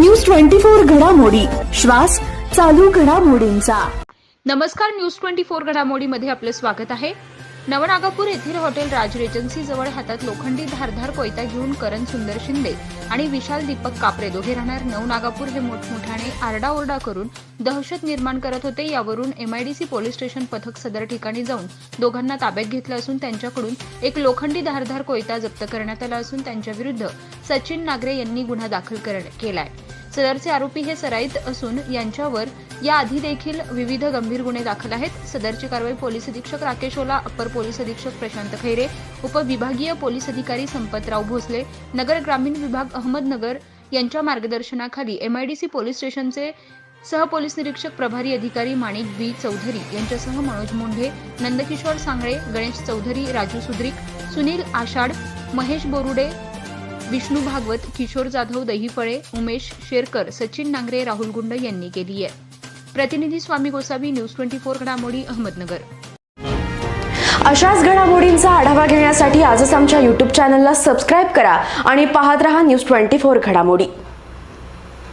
News twenty four घडामोडी. श्वास चालू घडामोडींचा. नमस्कार न्यूज ट्वेंटी फोर घडामोडीमध्ये आपलं स्वागत आहे. नवनागापूर येथील हॉटेल राज रेजन्सी जवळ हातात लोखंडी धारधार कोयता घेऊन करण सुंदर शिंदे आणि विशाल दीपक कापरे दोघे राहणार नवनागापूर हे मोठमोठ्याने आरडाओरडा करून दहशत निर्माण करत होते. यावरून एमआयडीसी पोलीस स्टेशन पथक सदर ठिकाणी जाऊन दोघांना ताब्यात घेतलं असून त्यांच्याकडून एक लोखंडी धारधार कोयता जप्त करण्यात आला असून त्यांच्याविरुद्ध सचिन नागरे यांनी गुन्हा दाखल केलाय. सदरचे आरोपी हे सराईत असून यांच्यावर याआधी देखील विविध गंभीर गुन्हे दाखल आहेत. सदरची कारवाई पोलीस अधीक्षक राकेश ओला अप्पर पोलीस अधीक्षक प्रशांत खैरे उपविभागीय पोलीस अधिकारी संपतराव भोसले नगर ग्रामीण विभाग अहमदनगर यांच्या मार्गदर्शनाखाली एमआयडीसी पोलीस स्टेशनचे सहपोलीस निरीक्षक प्रभारी अधिकारी माणिक बी चौधरी यांच्यासह मनोज मुंढे नंदकिशोर सांगळे गणेश चौधरी राजू सुद्रिक सुनील आषाढ महेश बोरुडे विष्णू भागवत किशोर जाधव दहीफळे उमेश शेरकर सचिन नांगरे राहुल गुंड यांनी केली आहे. प्रतिनिधी Swami Gosavi news twenty four घडामोडी अहमदनगर. अशाच घडामोडींचा आढावा घेण्यासाठी आजच आमच्या यूट्यूब चॅनलला सबस्क्राईब करा आणि पाहत रहा न्यूज ट्वेंटी फोर घडामोडी.